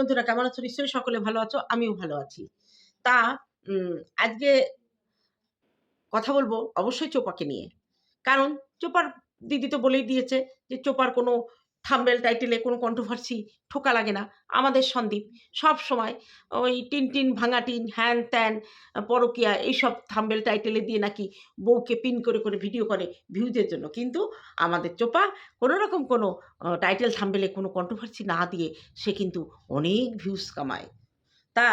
বন্ধুরা, কেমন আছো? নিশ্চয়ই সকলে ভালো আছো, আমিও ভালো আছি। তা আজকে কথা বলব অবশ্যই চোপাকে নিয়ে। কারণ, চোপার দিদি তো বলেই দিয়েছে যে, চোপার কোনো থাম্বেল টাইটেলে কোনো কন্ট্রোভার্সি ঠোকা লাগে না। আমাদের সন্দীপ, সব সময় ওই টিন টিন, ভাঙা টিন, হ্যান ত্যান, পরকিয়া এইসব থাম্বেল টাইটেলে দিয়ে নাকি বউকে পিন করে করে ভিডিও করে ভিউজের জন্য। কিন্তু আমাদের চোপা কোনো রকম কোনো টাইটেল থাম্বেলে কোনো কন্ট্রোভার্সি না দিয়ে সে কিন্তু অনেক ভিউজ কামায়। তা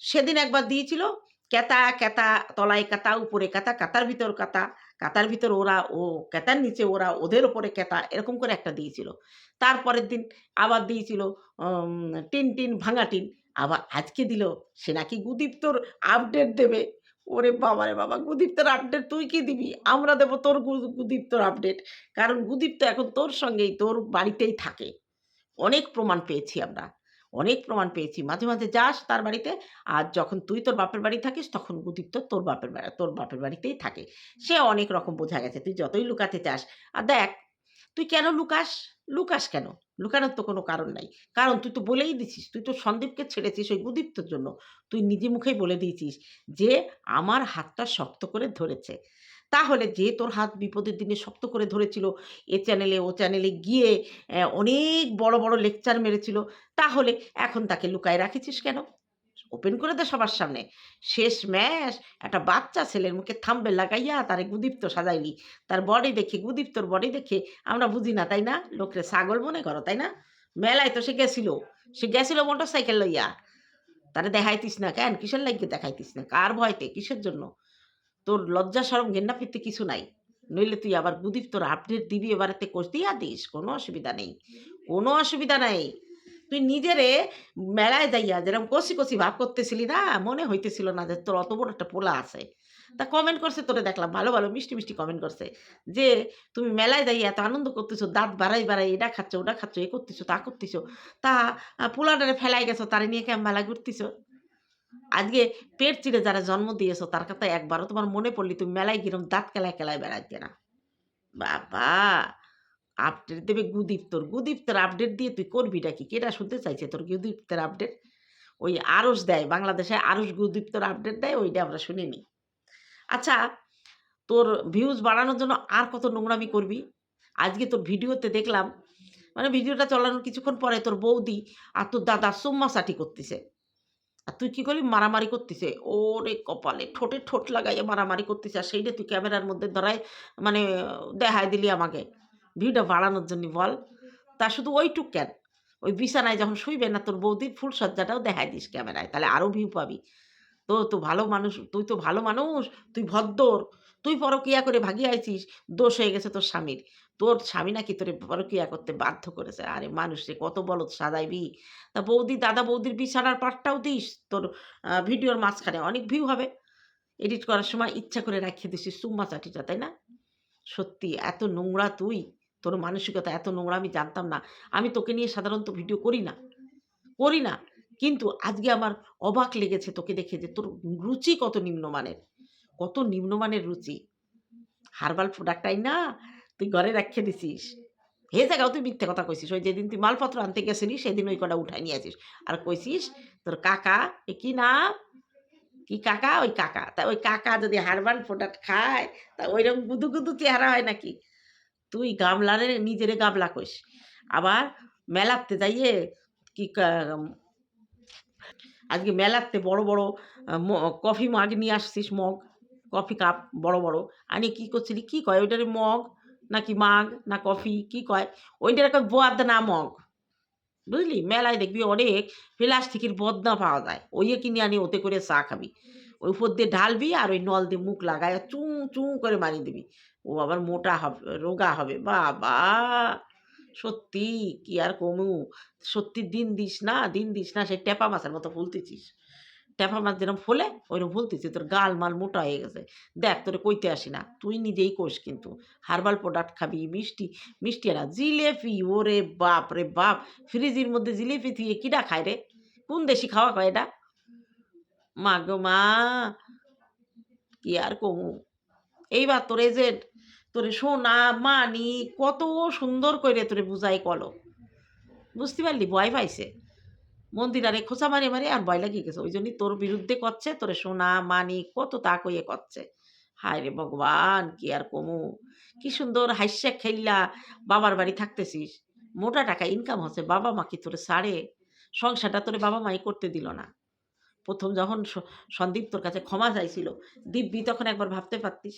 সেদিন একবার দিয়েছিল কেতা কেতা, তলায় কাতা, উপরে কাতা, কাতার ভিতর কাতা, কাতার ভিতর ওরা, ও কেতার নিচে ওরা, ওদের ওপরে কেতা, এরকম করে একটা দিয়েছিল। তারপরের দিন আবার দিয়েছিল টিন টিন, ভাঙা টিন, আবার আজকে দিল, সে নাকি গুদীপ্তর আপডেট দেবে। ওরে বাবা রে বাবা গুদীপ্তর আপডেট তুই কি দিবি? আমরা দেবো তোর গুদীপ্তর আপডেট কারণ গুদীপ্ত এখন তোর সঙ্গেই, তোর বাড়িতেই থাকে। অনেক প্রমাণ পেয়েছি আমরা। অনেক প্রমাণ পেয়েছি। মাঝে মাঝে যাস তার বাড়িতে আর যখন তুই তোর বাপের বাড়ি থাকিস তখন গুদীপ্ত তোর বাপের তোর বাপের বাড়িতেই থাকে। সে অনেক রকম বোঝা গেছে, তুই যতই লুকাতে চাস আর দেখ, তুই কেন লুকাস? লুকাস কেন? লুকানোর তো কোনো কারণ নাই। কারণ তুই তো বলেই দিছিস, তুই তো সন্দীপকে ছেড়েছিস ওই গুদীপ্তর জন্য। তুই নিজে মুখেই বলে দিয়েছিস যে, আমার হাতটা শক্ত করে ধরেছে। তাহলে যে তোর হাত বিপদের দিনে শক্ত করে ধরেছিল, এ চ্যানেলে ও চ্যানেলে গিয়ে অনেক বড় বড় লেকচার মেরেছিল, তাহলে এখন তাকে লুকায় রাখেছিস কেন? ওপেন করে দে সবার সামনে। শেষ ম্যাশ, একটা বাচ্চা ছেলের মুখে থামবে লাগাইয়া তারে গুদীপ্ত সাজাইলি। তার বডি দেখে গুদীপ্তর বডি দেখে আমরা বুঝি না, তাই না? লোকরে ছাগল মনে করো, তাই না? মেলায় তো সে গেছিল। সে গেছিল মোটর সাইকেল লইয়া। তারে দেখাইতিস না কেন? কিসের লাগিয়ে দেখাইতিস না? কার ভয়তে? কিসের জন্য? তোর লজ্জা সরম ঘেন্না ফিরতে কিছু নাই। নইলে তুই আবার গুদীপ তোর আপডেট দিবি, এবারেতে কোষ দিয়া দিস, কোনো অসুবিধা নেই। কোনো অসুবিধা নাই। তুই নিজেরে মেলায় যাইয়া যেরকম কষি কষি ভাব করতেছিলি না, মনে হইতেছিল না যে তোর অত বড় একটা পোলা আছে। তা কমেন্ট করছে, তোরে দেখলাম ভালো ভালো, মিষ্টি মিষ্টি কমেন্ট করছে যে, তুমি মেলায় যাইয়া এত আনন্দ করতেছো, দাঁত বাড়াই বাড়াই, এটা খাচ্ছ, ওটা খাচ্ছ, এ করতেছো, তা করতেছো। তা পোলাটারে ফেলাই গেছো, তারে নিয়ে কেমন মেলা ঘুরতেছো? আজকে পেট চিড়ে যারা জন্ম দিয়েছ, তার কথা একবারও তোমার মনে পড়লি তুমি মেলায় গিরম দাঁত কেলায় কেলায় বেড়াইতে না। বাবা আপডেট দেবে গুদীপ্তর গুদীপ্তর আপডেট দিয়ে তুই করবিটা কি কেটা শুনতে চাইছে তোর গুদীপ্তর আপডেট ওই আরস দেয়, বাংলাদেশে আরস গুদীপ্তর আপডেট দেয়, ওইটা আমরা শুনিনি আচ্ছা তোর ভিউজ বাড়ানোর জন্য আর কত নোংরামি করবি? আজকে তোর ভিডিওতে দেখলাম মানে ভিডিওটা চালানোর কিছুক্ষণ পরে তোর বৌদি আর তোর দাদা সোম্মা সাটি করতেছে। আর তুই কি করলি? মারামারি করতেছে। ওরে কপালে, ঠোঁটে ঠোঁট লাগাইয়ে মারামারি করতেছে। আর সেইটা তুই ক্যামেরার মধ্যে ধরাই মানে দেখাই দিলি আমাকে। ভিউটা বাড়ানোর জন্য বল। তা শুধু ওইটুক কেন? ওই বিছানায় যখন শুইবে না, তোর বৌদির ফুলসজ্জাটাও দেখাই দিস ক্যামেরায়। তাহলে আরও ভিউ পাবি। তো তো ভালো মানুষ, তুই তো ভালো মানুষ, তুই ভদ্দর। তুই পরকিয়া করে ভাগিয়ে আইছিস, দোষ হয়ে গেছে তোর স্বামীর। তোর স্বামী নাকি তোরে পরকিয়া করতে বাধ্য করেছে। আরে মানুষ রে, কত বলত সাজাইবি। তা বৌদি, দাদা বৌদির বিছানার পাটটাও দিস, তোর ভিডিওর মাঝখানে অনেক ভিউ হবে। এডিট করার সময় ইচ্ছা করে রাখিয়ে দিছিস সুম্মা চাটিটা, তাই না? সত্যি, এত নোংরা তুই। তোর মানসিকতা এত নোংরা, আমি জানতাম না। আমি তোকে নিয়ে সাধারণত ভিডিও করি না। করি না। কিন্তু আজকে আমার অবাক লেগেছে তোকে দেখে যে তোর রুচি কত নিম্নমানের। কত নিম্নমানের রুচি। হার্বাল প্রোডাক্টটাই না তুই ঘরে রাখিয়ে দিছিস। হে জায়গাও তুই মিথ্যে কথা কইছিস। ওই যেদিন তুই মালপত্র আনতে গেছিলি, সেদিন ওই কটা উঠাই নিয়ে আসিস। আর কইছিস, তোর কাকা, এ কি নাম? কি কাকা? ওই কাকা। তা ওই কাকা যদি হারবান প্রোডাক্ট খায়, তা ওইরকম গুদু গুদু চেহারা হয় নাকি? তুই গামলারে নিজেরে গামলা কইস। আবার মেলাতে যাইয়ে কা- আজকে মেলাতে বড় বড় কফি মাগ নিয়ে আসছিস মগ, কফি কাপ বড় বড়। আনি কি করছিলি? কি কয়? ওইটারে মগ নাকি মাগ, না কফি, কি কয়? ওইটার একটা বোয়াদ না মগ। বুঝলি? মেলায় দেখবি অনেক প্লাস্টিকের বদনা পাওয়া যায়। ওইয়ে কিনে আনি, ওতে করে চা খাবি। ওই উপর দিয়ে ঢালবি আর ওই নল দিয়ে মুখ লাগায় চুঁ চুঁ করে মারিয়ে দিবি। ও আবার মোটা হবে, রোগা হবে। বাবা! সত্যি, কি আর কমু? সত্যি দিন দিস না, দিন দিস না, সেই টেপা মাছের মতো ফুলতেছিস। টেপা মাছ যেরকম ফোলে ওইরকম ফুলতেছিস তোর গাল মাল মোটা হয়ে গেছে। দেখ, তোরে কইতে আসি না, তুই নিজেই কোষ কিন্তু। হার্বাল প্রোডাক্ট খাবি, মিষ্টি মিষ্টি না জিলেপি, ওরে বাপ রে বাপ ফ্রিজের মধ্যে জিলেপি দিয়ে কিরা খায় রে? কোন দেশি খাওয়া কয় এটা? মা গো মা, কি আর কমু? এইবার তোর এজেন্ট তোরে সোনা, মানি, কত সুন্দর করে তোরে বুঝাই কলো। বুঝতে পারলি? ভয় পাইছে। মন্দির আরে খোঁচা মারে মারে আর ভয় লাগিয়ে গেছে। ওই জন্যই তোর বিরুদ্ধে করছে, তোরে সোনা, মানি, কত তা কইয়ে করছে। হায় রে ভগবান, কি আর কমু? কি সুন্দর হাস্যা খেললা বাবার বাড়ি থাকতেছিস। মোটা টাকা ইনকাম হচ্ছে, বাবা মা কি তোরে সারে? সংসারটা তোরে বাবা মাই করতে দিল না। প্রথম যখন সন্দীপ তোর কাছে ক্ষমা চাইছিল, দিব্যি তখন একবার ভাবতে পারতিস,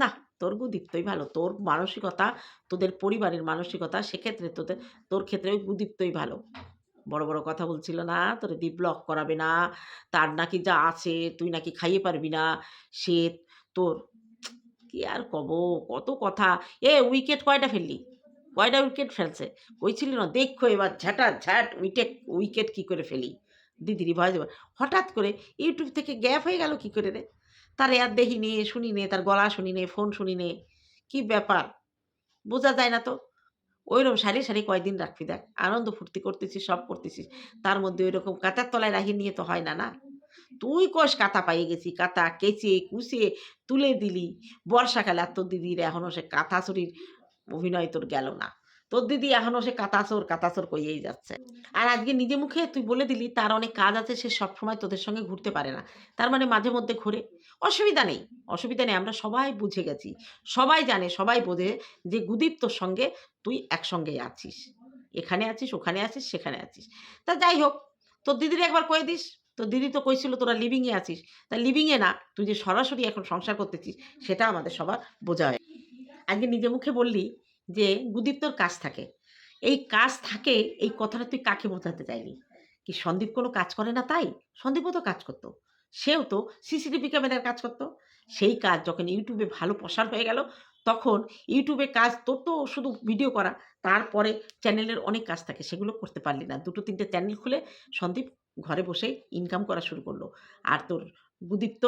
না, তোর গুদীপ্তই ভালো, তোর মানসিকতা, তোদের পরিবারের মানসিকতা, সেক্ষেত্রে তোদের, তোর ক্ষেত্রে ওই গুদীপ্তই ভালো। বড় বড় কথা বলছিল না, তোরে দি ব্লক করাবে না, তার নাকি যা আছে তুই নাকি খাইয়ে পারবি না, সে তোর কি আর কব, কত কথা। এ উইকেট কয়টা ফেললি? কয়টা উইকেট ফেলছে? কইছিলি না, দেখো এবার ঝাঁটা ঝাট উইকেট উইকেট কি করে ফেলি? দিদির ভয় দেবার হঠাৎ করে ইউটিউব থেকে গ্যাপ হয়ে গেল কি করে রে? তার আর দেখি নে শুনি নে তার গলা শুনি নে ফোন শুনি নে কি ব্যাপার? বোঝা যায় না তো? ওইরকম সারি সারি কয়দিন রাখবি? দেখ, আনন্দ ফুর্তি করতেছিস, সব করতেছিস। তার মধ্যে ওই রকম কাতার তলায় রাখি নিয়ে তো হয় না না? তুই কষ কাঁথা পাইয়ে গেছি, কাঁথা কেচে, কুচে, তুলে দিলি। বর্ষাকালে আর তোর দিদির এখনও সে কাঁথা শরীর অভিনয় তোর গেল না। তোর দিদি এখনও সে কাতাচোর কাতাচোর কইয়েই যাচ্ছে। আর আজকে নিজে মুখে তুই বলে দিলি তার অনেক কাজ আছে সে সবসময় তোদের সঙ্গে ঘুরতে পারে না। তার মানে মাঝে মধ্যে ঘুরে। অসুবিধা নেই অসুবিধা নেই আমরা সবাই বুঝে গেছি। সবাই জানে সবাই বোঝে যে গুদীপ তোর সঙ্গে তুই একসঙ্গেই আছিস। এখানে আছিস ওখানে আছিস সেখানে আছিস। তা যাই হোক তোর দিদির একবার কয়ে দিস। তোর দিদি তো কইছিল তোরা লিভিংয়ে আছিস। তা লিভিংয়ে না তুই যে সরাসরি এখন সংসার করতেছিস সেটা আমাদের সবার বোঝা হয় আজকে নিজে মুখে বললি যে গুদীপ্তর কাজ থাকে। এই কাজ থাকে, এই কথাটা তুই কাকে বোঝাতে চাইলি? কি সন্দীপ কোনো কাজ করে না তাই? সন্দীপও তো কাজ করতো। সেও তো সিসিটিভি ক্যামেরার কাজ করতো। সেই কাজ যখন ইউটিউবে ভালো প্রসার হয়ে গেল, তখন ইউটিউবে কাজ তোর তো শুধু ভিডিও করা, তারপরে চ্যানেলের অনেক কাজ থাকে, সেগুলো করতে পারলি না। দুটো তিনটে চ্যানেল খুলে সন্দীপ ঘরে বসেই ইনকাম করা শুরু করল। আর তোর গুদীপ্ত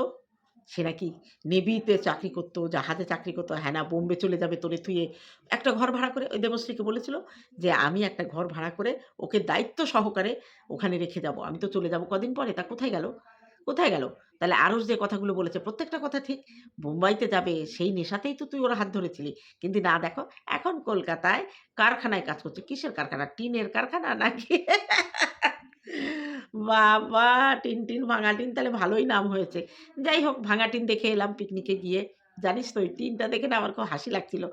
সে নাকি নেভিতে চাকরি করতো, জাহাজে চাকরি করতো হ্যাঁ না বোম্বে চলে যাবে তোরে থুয়ে একটা ঘর ভাড়া করে ওই দেবশ্রীকে বলেছিল যে, আমি একটা ঘর ভাড়া করে ওকে দায়িত্ব সহকারে ওখানে রেখে যাব। আমি তো চলে যাব কদিন পরে, তা কোথায় গেল? কোথায় গেল? তাহলে আরও যে কথাগুলো বলেছে, প্রত্যেকটা কথা ঠিক। বোম্বাইতে যাবে, সেই নেশাতেই তো তুই ওরা হাত ধরেছিলি। কিন্তু না, দেখো, এখন কলকাতায় কারখানায় কাজ করছে। কিসের কারখানা? টিনের কারখানা নাকি? বাবা, টিন টিন, ভাঙা টিন, তাহলে ভালোই নাম হয়েছে। যাই হোক, ভাঙা টিন দেখে এলাম পিকনিকে গিয়ে। জানিস তো, ওই টিনটা দেখে না আমার খুব হাসি লাগছিল।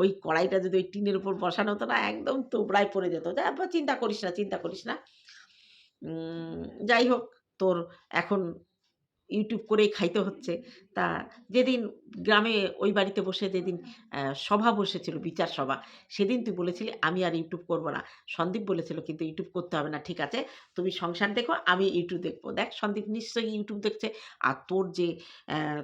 ওই কড়াইটা যদি ওই টিনের উপর বসানো হতো না, একদম তোবড়ায় পড়ে যেত। চিন্তা করিস না, চিন্তা করিস না। যাই হোক, তোর এখন ইউটিউব করেই খাইতে হচ্ছে। তা যেদিন গ্রামে ওই বাড়িতে বসে যেদিন সভা বসেছিল বিচার সভা সেদিন তুই বলেছিলি আমি আর ইউটিউব করব না। সন্দীপ বলেছিল কিন্তু ইউটিউব করতে হবে না ঠিক আছে? তুমি সংসার দেখো আমি ইউটিউব দেখব। দেখ সন্দীপ নিশ্চয়ই ইউটিউব দেখছে। আর তোর যে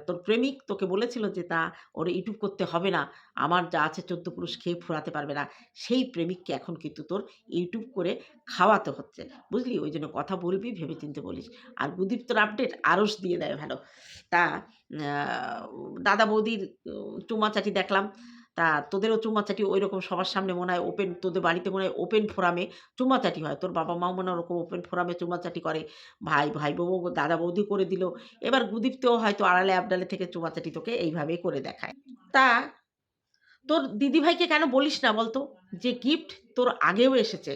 তোর প্রেমিক তোকে বলেছিল যে তা ওর ইউটিউব করতে হবে না। আমার যা আছে চোদ্দ পুরুষ খেয়ে ফুরাতে পারবে না। সেই প্রেমিককে এখন কিন্তু তোর ইউটিউব করে খাওয়াতে হচ্ছে। বুঝলি? ওই জন্য কথা বলবি ভেবে চিনতে বলিস। আর গুদীপ তোর আপডেট আরস দিয়ে দেয় ভালো। তা দাদা বৌদির চুমাচাটি দেখলাম। তা তোদেরও চুমাচাটি ওই রকম সবার সামনে মনে হয় ওপেন তোদের বাড়িতে মনে হয় ওপেন ফোরামে চুমাচাটি হয়। তোর বাবা মাও মনে হয় ওরকম ওপেন ফোরামে চুমাচাটি করে। ভাই ভাই বউ, দাদা বৌদি করে দিল। এবার গুদীপ্তেও হয়তো আড়ালে আবডালে থেকে চুমাচাটি তোকে এইভাবেই করে দেখায়। তা তোর দিদিভাইকে কেন বলিস না বলতো? যে গিফট তোর আগেও এসেছে।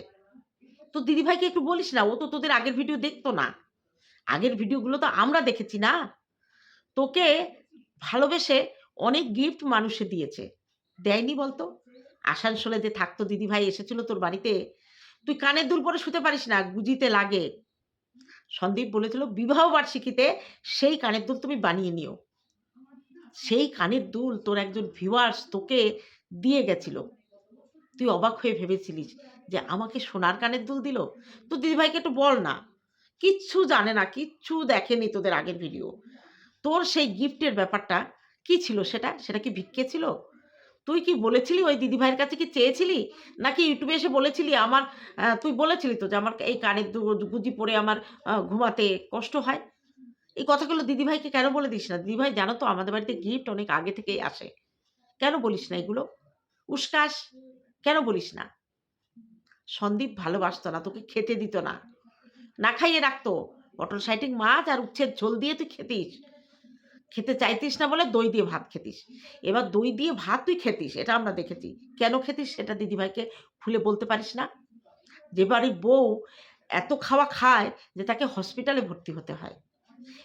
তোর দিদিভাইকে একটু বলিস না? ও তো তোদের আগের ভিডিও দেখতো না। আগের ভিডিওগুলো তো আমরা দেখেছি না? তোকে ভালোবেসে অনেক গিফট মানুষে দিয়েছে। দেয়নি বলতো? আসানসোলে যে থাকতো দিদিভাই, এসেছিল তোর বাড়িতে। তুই কানের দুল পরে শুতে পারিস না, গুজিতে লাগে। সন্দীপ বলেছিল, বিবাহ বার্ষিকীতে সেই কানের দুল তুমি বানিয়ে নিও। সেই কানের দুল তোর একজন ভিউয়ার্স তোকে দিয়ে গেছিল। তুই অবাক হয়ে ভেবেছিলিস যে আমাকে সোনার কানের দুল দিল? তো দিদিভাইকে একটু বল না। কিচ্ছু জানে না, কিচ্ছু দেখেনি তোদের আগের ভিডিও তোর সেই গিফটের ব্যাপারটা কি ছিল সেটা? সেটা কি ভিক্ষে ছিল? তুই কি বলেছিলি ওই দিদিভাইয়ের কাছে কি চেয়েছিলি? নাকি ইউটিউবে এসে বলেছিলি আমার তুই বলেছিলি তো যে আমার এই কানের গুজি পরে আমার ঘুমাতে কষ্ট হয়? এই কথাগুলো দিদিভাইকে কেন বলে দিস না? দিদিভাই জানো তো আমাদের বাড়িতে গিফট অনেক আগে থেকেই আসে। কেন বলিস না এগুলো? উস্কাস, কেন বলিস না? সন্দীপ ভালোবাসতো না, তোকে খেতে দিত না। না খাইয়ে রাখতো। পটল সাইটিং মাছ আর উচ্ছের ঝোল দিয়ে তুই খেতিস। খেতে চাইতিস না বলে দই দিয়ে ভাত খেতিস। এবার দই দিয়ে ভাত তুই খেতিস, এটা আমরা দেখেছি। কেন খেতিস সেটা দিদিভাইকে খুলে বলতে পারিস না। যে বাড়ির বউ এত খাওয়া খায় যে তাকে হসপিটালে ভর্তি হতে হয়।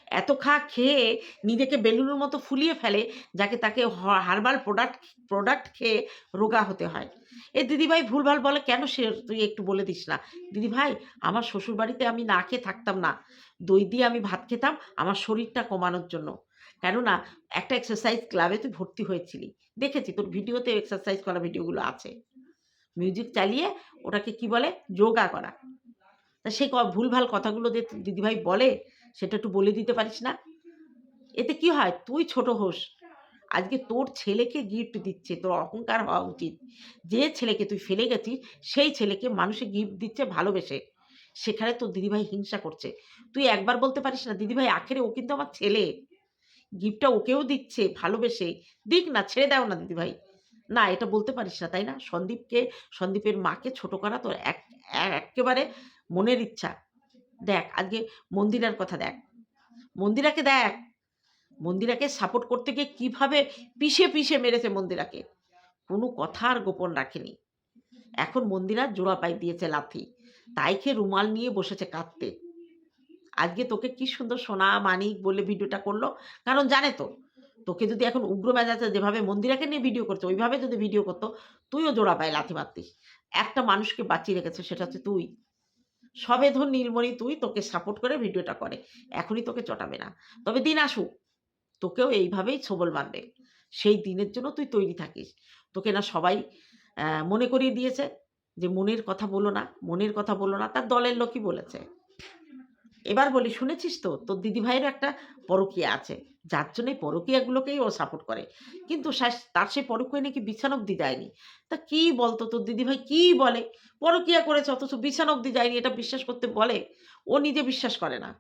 এত খাওয়া খেয়ে নিজেকে বেলুনের মতো ফুলিয়ে ফেলে যাকে তাকে হার্বাল প্রোডাক্ট প্রোডাক্ট খেয়ে রোগা হতে হয়। এ দিদিভাই ভুলভাল বলে, কেন সে তুই একটু বলে দিস না? দিদিভাই, আমার শ্বশুরবাড়িতে আমি না খেয়ে থাকতাম না। দই দিয়ে আমি ভাত খেতাম, আমার শরীরটা কমানোর জন্য। কেননা একটা এক্সারসাইজ ক্লাবে তুই ভর্তি হয়েছিলি। দেখেছি, তোর ভিডিওতে এক্সারসাইজ করা ভিডিওগুলো আছে। মিউজিক চালিয়ে ওটাকে কি বলে? যোগা করা। তা সেই ভুলভাল কথাগুলো যে দিদিভাই বলে, সেটা একটু বলে দিতে পারিস না? এতে কি হয়? তুই ছোট হোস। আজকে তোর ছেলেকে গিফট দিচ্ছে, তোর অহংকার হওয়া উচিত। যে ছেলেকে তুই ফেলে গেছিস, সেই ছেলেকে মানুষে গিফট দিচ্ছে, ভালোবেসে। সেখানে তোর দিদিভাই হিংসা করছে। তুই একবার বলতে পারিস না, দিদিভাই আখেরে, ও কিন্তু আমার ছেলে। গিফটটা ওকেও দিচ্ছে, ভালোবেসে। দিক না, ছেড়ে দাও না, দিদিভাই। না, এটা বলতে পারিস না, তাই না? সন্দীপকে, সন্দীপের মাকে ছোট করা তোর এক একেবারে মনের ইচ্ছা। দেখ, আজকে মন্দিরার কথা দেখ। মন্দিরাকে দেখ। মন্দিরাকে সাপোর্ট করতে গিয়ে কীভাবে পিষে পিষে মেরেছে মন্দিরাকে। কোনো কথা আর গোপন রাখেনি। এখন মন্দিরা জোড়া পাই দিয়েছে লাথি। তাই খেয়ে রুমাল নিয়ে বসেছে কাঁদতে। আজকে তোকে কি সুন্দর সোনা মানিক বলে ভিডিওটা করল? কারণ জানে তো, তোকে যদি এখন উগ্র মেজাজে যেভাবে মন্দিরাকে নিয়ে ভিডিও করতো ওইভাবে যদি ভিডিও করতো, তুইও জোড়া পায় লাথি মারতিস। একটা মানুষকে বাঁচিয়ে রেখেছে সেটা হচ্ছে তুই। সবে ধর নীলমণি তুই তোকে সাপোর্ট করে ভিডিওটা করে, এখনই তোকে চটাবে না। তবে দিন আসুক তোকেও এইভাবেই ছবল মারবে। সেই দিনের জন্য তুই তৈরি থাকিস। তোকে না সবাই মনে করিয়ে দিয়েছে যে মনের কথা বলো না, মনের কথা বলো না, তার দলের লোকই বলেছে। এবার বলি, শুনেছিস তো? তোর দিদিভাইয়েরও একটা পরকীয়া আছে। যার জন্য পরকীয়াগুলোকেই ও সাপোর্ট করে। কিন্তু তার সে পরকীয়া নাকি বিছানা অব্দি যায়নি তা কি বলতো? তোর দিদিভাই কি বলে? পরকীয়া করেছে, অথচ বিছানা অব্দি যায়নি এটা বিশ্বাস করতে বলে? ও নিজে বিশ্বাস করে না।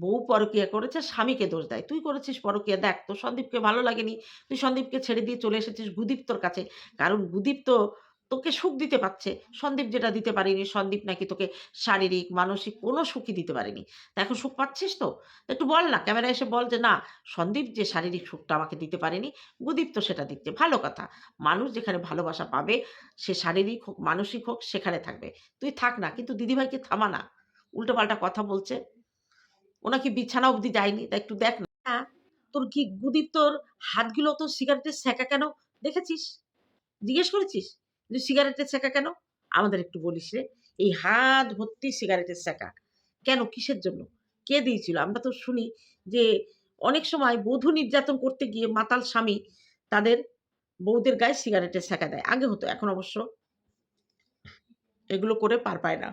বউ পরকীয়া করেছে, স্বামীকে দোষ দেয়। তুই করেছিস পরকীয়া? দেখ তো সন্দীপকে ভালো লাগেনি। তুই সন্দীপকে ছেড়ে দিয়ে চলে এসেছিস গুদীপ তোর কাছে। কারণ গুদীপ তো তোকে সুখ দিতে পারছে। সন্দীপ যেটা দিতে পারেনি সন্দীপ নাকি তোকে শারীরিক মানসিক কোনো সুখই দিতে পারেনি। তা এখন সুখ পাচ্ছিস তো? একটু বল না ক্যামেরা এসে বল যে না সন্দীপ যে শারীরিক সুখটা আমাকে দিতে পারেনি গুদীপ তো সেটা দিচ্ছে। ভালো কথা মানুষ যেখানে ভালোবাসা পাবে সে শারীরিক হোক মানসিক হোক সেখানে থাকবে। তুই থাক না কিন্তু দিদিভাইকে থামা না। উল্টোপাল্টা কথা বলছে। ওনাকে বিছানা অবধি যায়নি তা একটু দেখ না। হ্যাঁ, তোর কি গুদীপ তোর হাতগুলো তো সিগারেটের সেকা কেন? দেখেছিস? জিজ্ঞেস করেছিস? যে সিগারেটের সেকা কেন? আমাদের একটু বলিস রে। এই হাত ভর্তি সিগারেটের সেকা কেন? কিসের জন্য? কে দিয়েছিল? আমরা তো শুনি যে অনেক সময় বধূ নির্যাতন করতে গিয়ে মাতাল স্বামী তাদের বউদের গায়ে সিগারেটের সেকা দেয়। আগে হতো, এখন অবশ্য এগুলো করে পার পায় না।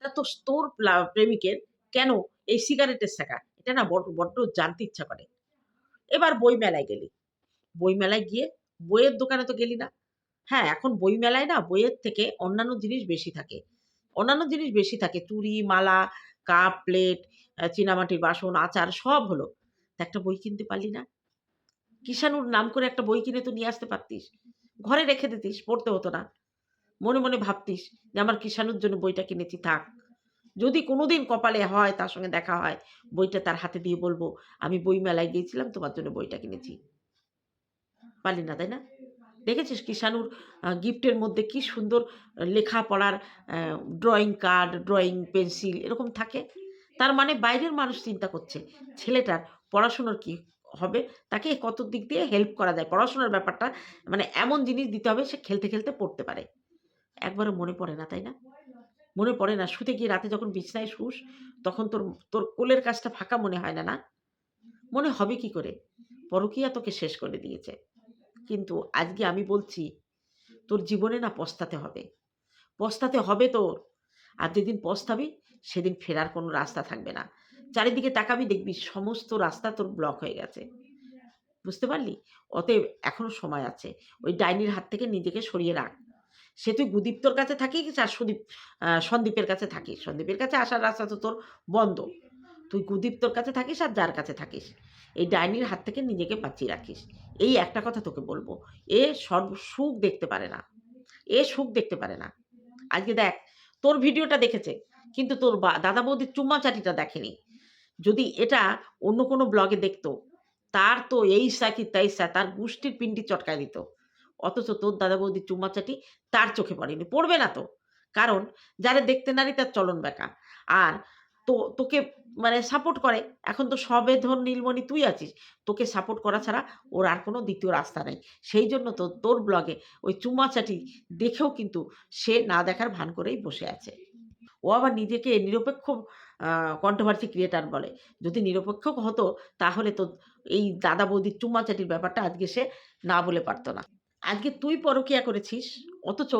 তা তোর প্রেমিকের কেন এই সিগারেটের শেখা এটা না বড্ড জানতে ইচ্ছা করে। এবার বই মেলায় গেলি। বই মেলায় গিয়ে বইয়ের দোকানে তো গেলি না। হ্যাঁ এখন বই মেলায় না বইয়ের থেকে অন্যান্য জিনিস বেশি থাকে। অন্যান্য জিনিস বেশি থাকে। চুড়ি, মালা, কাপ, প্লেট চীনামাটির বাসন, আচার সব হলো। একটা বই কিনতে পারলি না? কিষানুর নাম করে একটা বই কিনে তো নিয়ে আসতে পারতিস। ঘরে রেখে দিতিস, পড়তে হতো না। মনে মনে ভাবতিস যে আমার কিষানুর জন্য বইটা কিনেছি, থাক। যদি কোনোদিন কপালে হয়, তার সঙ্গে দেখা হয়, বইটা তার হাতে দিয়ে বলব, আমি বই মেলায় গিয়েছিলাম, তোমার জন্য বইটা কিনেছি। পারলি না, তাই না? দেখেছিস কিষানুর গিফটের মধ্যে কি সুন্দর লেখা পড়ার ড্রয়িং কার্ড ড্রয়িং পেন্সিল এরকম থাকে? তার মানে বাইরের মানুষ চিন্তা করছে, ছেলেটার পড়াশুনোর কি হবে? তাকে কত দিক দিয়ে হেল্প করা যায়? পড়াশোনার ব্যাপারটা মানে এমন জিনিস দিতে হবে, সে খেলতে খেলতে পড়তে পারে। একবারও মনে পড়ে না, তাই না? মনে পড়ে না। শুতে গিয়ে রাতে যখন বিছনায় শুস, তখন তোর তোর কোলের কাজটা ফাঁকা মনে হয় না না? মনে হবে কি করে? পরকীয়া তোকে শেষ করে দিয়েছে। কিন্তু আজকে আমি বলছি, তোর জীবনে না পস্তাতে হবে। পস্তাতে হবে তোর। আর যেদিন পস্তাবি, সেদিন ফেরার কোনো রাস্তা থাকবে না। চারিদিকে তাকাবি, দেখবি সমস্ত রাস্তা তোর ব্লক হয়ে গেছে। বুঝতে পারলি? অতএব এখনও সময় আছে। ওই ডাইনির হাত থেকে নিজেকে সরিয়ে রাখ। সে তুই গুদীপ্তর কাছে থাকিস আর সুদীপ সন্দীপের কাছে থাকিস। সন্দীপের কাছে আসার রাস্তা তো তোর বন্ধ। তুই গুদীপ্তর কাছে থাকিস আর যার কাছে থাকিস, এই ডাইনির হাত থেকে নিজেকে বাঁচিয়ে রাখিস। এই একটা কথা তোকে বলব, এ সর্ব সুখ দেখতে পারে না। এ সুখ দেখতে পারে না। আজকে দেখ, তোর ভিডিওটা দেখেছে, কিন্তু তোর বা- দাদা বৌদির চুম্মাচাটিটা দেখেনি। যদি এটা অন্য কোনো ব্লগে দেখতো, তার তো এই সা কি তাই সা তার গোষ্ঠীর পিন্ডি চটকায় দিত। অথচ তোর দাদা বৌদির চুম্মাচাটি তার চোখে পড়েনি, পড়বে না তো। কারণ যারা দেখতে নারী তার চলন বেকা আর তো, তোকে মানে সাপোর্ট করে, এখন তো সবে ধর নীলমণি তুই আছিস, তোকে সাপোর্ট করা ছাড়া ওর আর কোনো দ্বিতীয় রাস্তা নেই। সেই জন্য তো তোর ব্লগে ওই চুম্মাচাটি দেখেও কিন্তু সে না দেখার ভান করেই বসে আছে। ও আবার নিজেকে নিরপেক্ষ কন্ট্রোভার্সি ক্রিয়েটার বলে। যদি নিরপেক্ষ হতো, তাহলে তো এই দাদা বৌদির চুম্মাচাটির ব্যাপারটা আজকে সে না বলে পারতো না। আজকে তুই পরকিয়া করেছিস, অথচ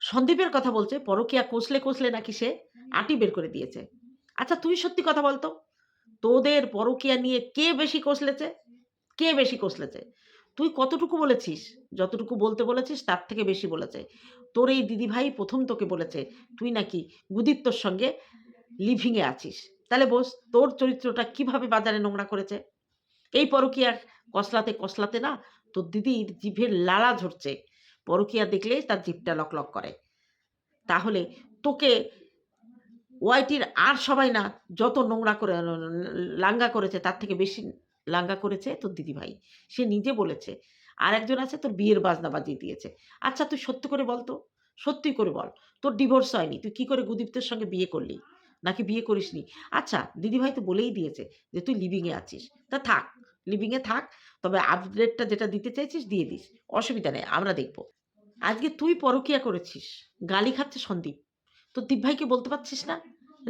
সন্দীপের কথা বলছে, পরকিয়া কষলে কষলে নাকি সে আটি বের করে দিয়েছে। আচ্ছা তুই সত্যি কথা বলতো? তোদের পরকিয়া নিয়ে কে বেশি কষলেছে? কে বেশি কষলেছে? তুই কতটুকু বলেছিস? যতটুকু বলতে বলেছিস, তার থেকে বেশি বলেছে। তোর এই দিদিভাই প্রথম তোকে বলেছে, তুই নাকি গুদীপ্তর সঙ্গে লিভিংয়ে আছিস। তাহলে বস, তোর চরিত্রটা কীভাবে বাজারে নোংরা করেছে? এই পরকিয়া কসলাতে কসলাতে না তোর দিদির জিভের লালা ঝরছে। পরকিয়া দেখলেই তার জিভটা লক লক করে। তাহলে তোকে ওয়াইটির আর সবাই না যত নোংরা করে, লাঙ্গা করেছে, তার থেকে বেশি লাঙ্গা করেছে তোর দিদিভাই। সে নিজে বলেছে আর একজন আছে তোর বিয়ের বাজনা বাজিয়ে দিয়েছে। আচ্ছা তুই সত্যি করে বল তো, সত্যি করে বল, তোর ডিভোর্স হয়নি, তুই কি করে গুদীপ্তের সঙ্গে বিয়ে করলি? নাকি বিয়ে করিসনি? আচ্ছা দিদিভাই তো বলেই দিয়েছে যে তুই লিভিংয়ে আছিস। তা থাক লিভিংয়ে থাক, তবে আপডেটটা যেটা দিতে চাইছিস দিয়ে দিস। অসুবিধা নেই, আমরা দেখব। আজকে তুই পরকিয়া করেছিস, গালি খাচ্ছে সন্দীপ। তো দীপ ভাইকে বলতে পারছিস না?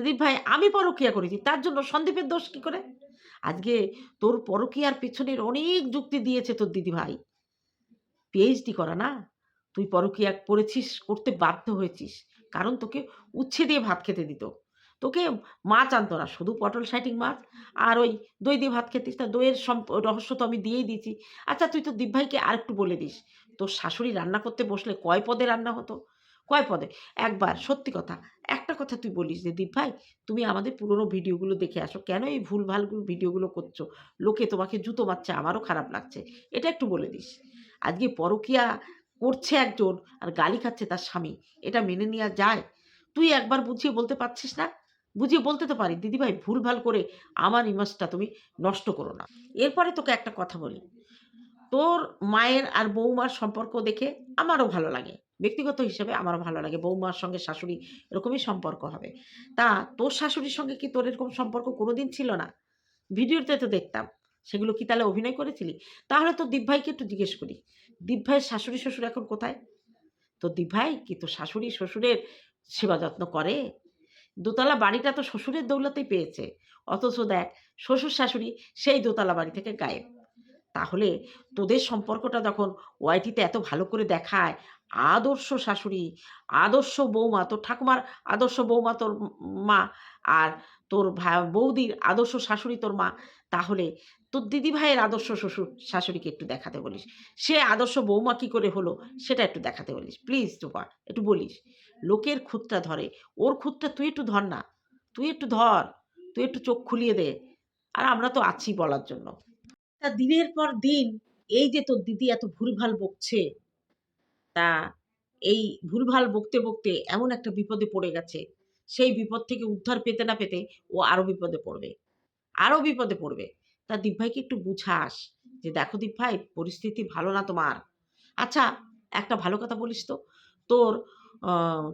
দীপ ভাই, আমি পরকিয়া করেছি, তার জন্য সন্দীপের দোষ কি করে? আজকে তোর পরকিয়ার পেছনের অনেক যুক্তি দিয়েছে তোর দিদি ভাই। পিএইচডি করা না? তুই পরকিয়া করেছিস, করতে বাধ্য হয়েছিস। কারণ তোকে উচ্ছে দিয়ে ভাত খেতে দিত। তোকে মাছ আনতো না, শুধু পটল, সাইটিং মাছ আর ওই দই দিয়ে ভাত খেতিস না, দইয়ের সম্প, রহস্য তো আমি দিয়েই দিয়েছি। আচ্ছা তুই তো দীপ ভাইকে আরেকটু বলে দিস, তোর শাশুড়ি রান্না করতে বসলে কয় পদে রান্না হতো? কয় পদে? একবার, সত্যি কথা, একটা কথা তুই বলিস যে দীপ ভাই তুমি আমাদের পুরনো ভিডিওগুলো দেখে আসো, কেন এই ভুল ভালগুলো ভিডিওগুলো করছ? লোকে তোমাকে জুতো মারছে, আমারও খারাপ লাগছে। এটা একটু বলে দিস। আজকে পরকিয়া করছে একজন আর গালি খাচ্ছে তার স্বামী, এটা মেনে নেওয়া যায়? তুই একবার বুঝিয়ে বলতে পারছিস না? বুঝিয়ে বলতে তো পারি, দিদিভাই ভুল ভালো করে আমার ইমেজটা তুমি নষ্ট করো না। এরপরে তোকে একটা কথা বলি, তোর মায়ের আর বৌমার সম্পর্ক দেখে আমারও ভালো লাগে, ব্যক্তিগত হিসেবে আমারও ভালো লাগে, বৌমার সঙ্গে শাশুড়ি এরকমই সম্পর্ক হবে। তা তোর শাশুড়ির সঙ্গে কি তোর এরকম সম্পর্ক কোনোদিন ছিল না? ভিডিওতে তো দেখতাম, সেগুলো কি তাহলে অভিনয় করেছিলি? তাহলে তো দীপ ভাইকে একটু জিজ্ঞেস করি দীপ ভাইয়ের শাশুড়ি শ্বশুর এখন কোথায়? তো দীপ ভাই কি তোর শাশুড়ি শ্বশুরের সেবা যত্ন করে? দোতলা বাড়িটা তো শ্বশুরের দৌলতেই পেয়েছে। অথচ দেখ, শ্বশুর শাশুড়ি সেই দোতলা বাড়ি থেকে গায়েব। তাহলে তোদের সম্পর্কটা যখন ওয়াইটিতে এত ভালো করে দেখায়, আদর্শ শাশুড়ি, আদর্শ বৌমা, তোর ঠাকুমার আদর্শ বৌমা তোর মা আর তোর বৌদির আদর্শ শাশুড়ি তোর মা, তাহলে তোর দিদি ভাইয়ের আদর্শ শ্বশুর শাশুড়িকে একটু দেখাতে বলিস। সে আদর্শ বৌমা কী করে হলো, সেটা একটু দেখাতে বলিস। প্লিজ টুপা একটু বলিস। লোকের খুঁতটা ধরে। ওর খুঁতটা তুই একটু ধর না। তুই একটু ধর। তুই একটু চোখ খুলিয়ে দে। আর আমরা তো আছি বলার জন্য। তা দিনের পর দিন এই যে তোর দিদি এত ভুলভাল বকছে, তা এই ভুলভাল বকতে বকতে এমন একটা বিপদে পড়ে গেছে। সেই বিপদ থেকে উদ্ধার পেতে না পেতে ও আরও বিপদে পড়বে। আরও বিপদে পড়বে। তা দীপ ভাইকে একটু বুঝাস যে দেখো দীপ ভাই, পরিস্থিতি ভালো না তোমার? আচ্ছা একটা ভালো কথা বলিস তো। তোর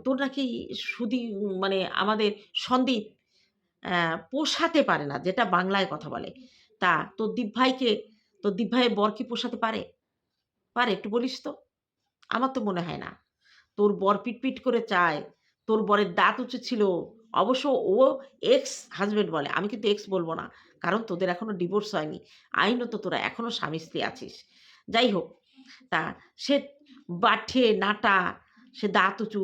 তোর নাকি সুদি মানে আমাদের সন্দীপ পোষাতে পারে না, যেটা বাংলায় কথা বলে। তা তোর দীপ ভাইকে, তোর দীপ ভাইয়ের বর কি পোষাতে পারে? পারে, একটু বলিস তো। আমার তো মনে হয় না। তোর বর পিটপিট করে চায়, তোর বরের দাঁত উঁচু ছিল, অবশ্য ও এক্স হাজবেন্ড বলে, আমি কিন্তু এক্স বলব না, কারণ তোদের এখনও ডিভোর্স হয়নি। আইনত তোরা এখনও স্বামী স্ত্রী আছিস। যাই হোক, তা সে বাঠে, নাটা সে দাঁত উঁচু,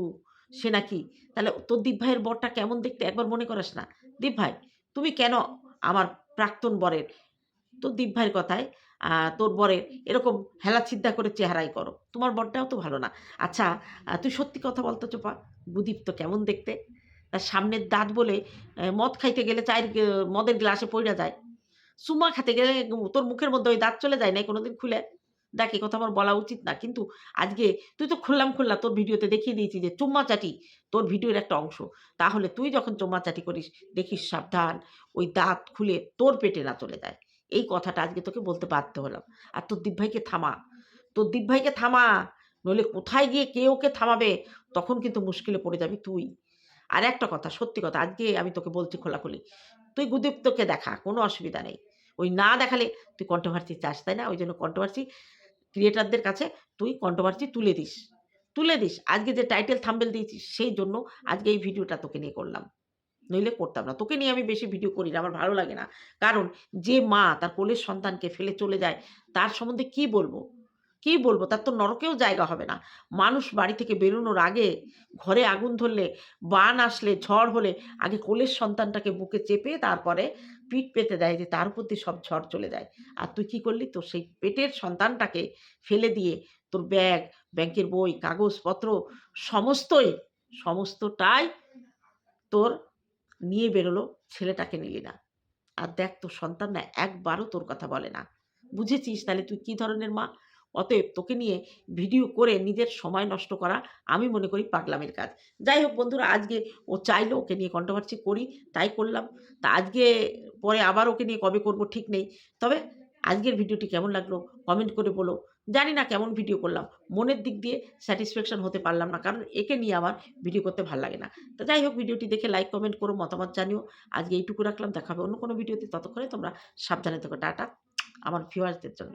সে নাকি, তাহলে তোর দীপ ভাইয়ের বরটা কেমন দেখতে? একবার মনে করিস না। দীপ ভাই, তুমি কেন আমার প্রাক্তন বরের? তোর দীপ ভাইয়ের কথায় তোর বরের এরকম হেলা চিন্তা করে চেহারাই করো। তোমার বরটাও তো ভালো না। আচ্ছা তুই সত্যি কথা বলতো চোপা, বুদীপ তো কেমন দেখতে? তার সামনের দাঁত বলে মদ খাইতে গেলে চায়ের মদের গ্লাসে পড়ে যায়। সুমা খেতে গেলে তোর মুখের মধ্যে ওই দাঁত চলে যায় না কোনোদিন খুলে? দেখ এই কথা আমার বলা উচিত না। কিন্তু আজকে তুই তো খুললাম খুললা, তোর ভিডিওতে দেখিয়ে দিয়েছি যে চুম্মা চাটি তোর ভিডিওর একটা অংশ। তাহলে তুই যখন চুম্মা চাটি করিস, দেখিস সাবধান, ওই দাঁত খুলে তোর পেটে না চলে যায়। এই কথাটা আজকে তোকে বলতে বাধ্য হলাম। আর তোর দীপ ভাইকে থামা। তোর দীপ ভাইকে থামা। নইলে কোথায় গিয়ে কে ওকে থামাবে? তখন কিন্তু মুশকিলে পড়ে যাবি তুই। আর একটা কথা, সত্যি কথা, আজকে আমি তোকে বলছি খোলাখুলি, তুই গুদীপ্তকে দেখা, কোনো অসুবিধা নেই। ওই না দেখালে তুই কন্ট্রোভার্সি চাস, তাই না? ওই জন্য কন্ট্রোভার্সি ক্রিয়েটারদের কাছে তুই কন্ট্রোভার্সি তুলে দিস। তুলে দিস। আজকে যে টাইটেল থাম্বেল দিয়েছিস, সেই জন্য আজকে এই ভিডিওটা তোকে নিয়ে করলাম। নইলে করতাম না। তোকে নিয়ে আমি বেশি ভিডিও করি না, আমার ভালো লাগে না। কারণ যে মা তার কোলের সন্তানকে ফেলে চলে যায়, তার সম্বন্ধে কি বলব? কি বলব? তার তো নরকেও জায়গা হবে না। মানুষ বাড়ি থেকে বেরোনোর আগে ঘরে আগুন ধরলে, বান আসলে, ঝড় হলে আগে কোলের সন্তানটাকে বুকে চেপে তারপরে পিঠ পেতে দেয় যে তার উপর দিয়ে সব ঝড় চলে যায়। আর তুই কি করলি? তোর সেই পেটের সন্তানটাকে ফেলে দিয়ে তোর ব্যাগ, ব্যাংকের বই, কাগজপত্র সমস্তই, সমস্তটাই তোর নিয়ে বেরোলো ছেলেটাকে নিলি না। আর দেখ তোর সন্তান না একবারও তোর কথা বলে না। বুঝেছিস? তাহলে তুই কি ধরনের মা? অতএব তোকে নিয়ে ভিডিও করে নিজের সময় নষ্ট করা আমি মনে করি পাগলামের কাজ। যাই হোক বন্ধুরা, আজকে ও চাইলো ওকে নিয়ে কন্ট্রোভার্সি করি, তাই করলাম। তা আজকে পরে আবার ওকে নিয়ে কবে করব ঠিক নেই। তবে আজকের ভিডিওটি কেমন লাগল কমেন্ট করে বলো। জানি না কেমন ভিডিও করলাম। মনের দিক দিয়ে স্যাটিসফ্যাকশন হতে পারলাম না, কারণ একে নিয়ে আমার ভিডিও করতে ভালো লাগে না। তো যাই হোক ভিডিওটি দেখে লাইক কমেন্ট করো, মতামত জানিও। আজকে এইটুকু রাখলাম, দেখাবে অন্য কোনো ভিডিওতে ততক্ষণে তোমরা সাবধানে থেকো। টাটা, আমার ভিউয়ার্সদের জন্য।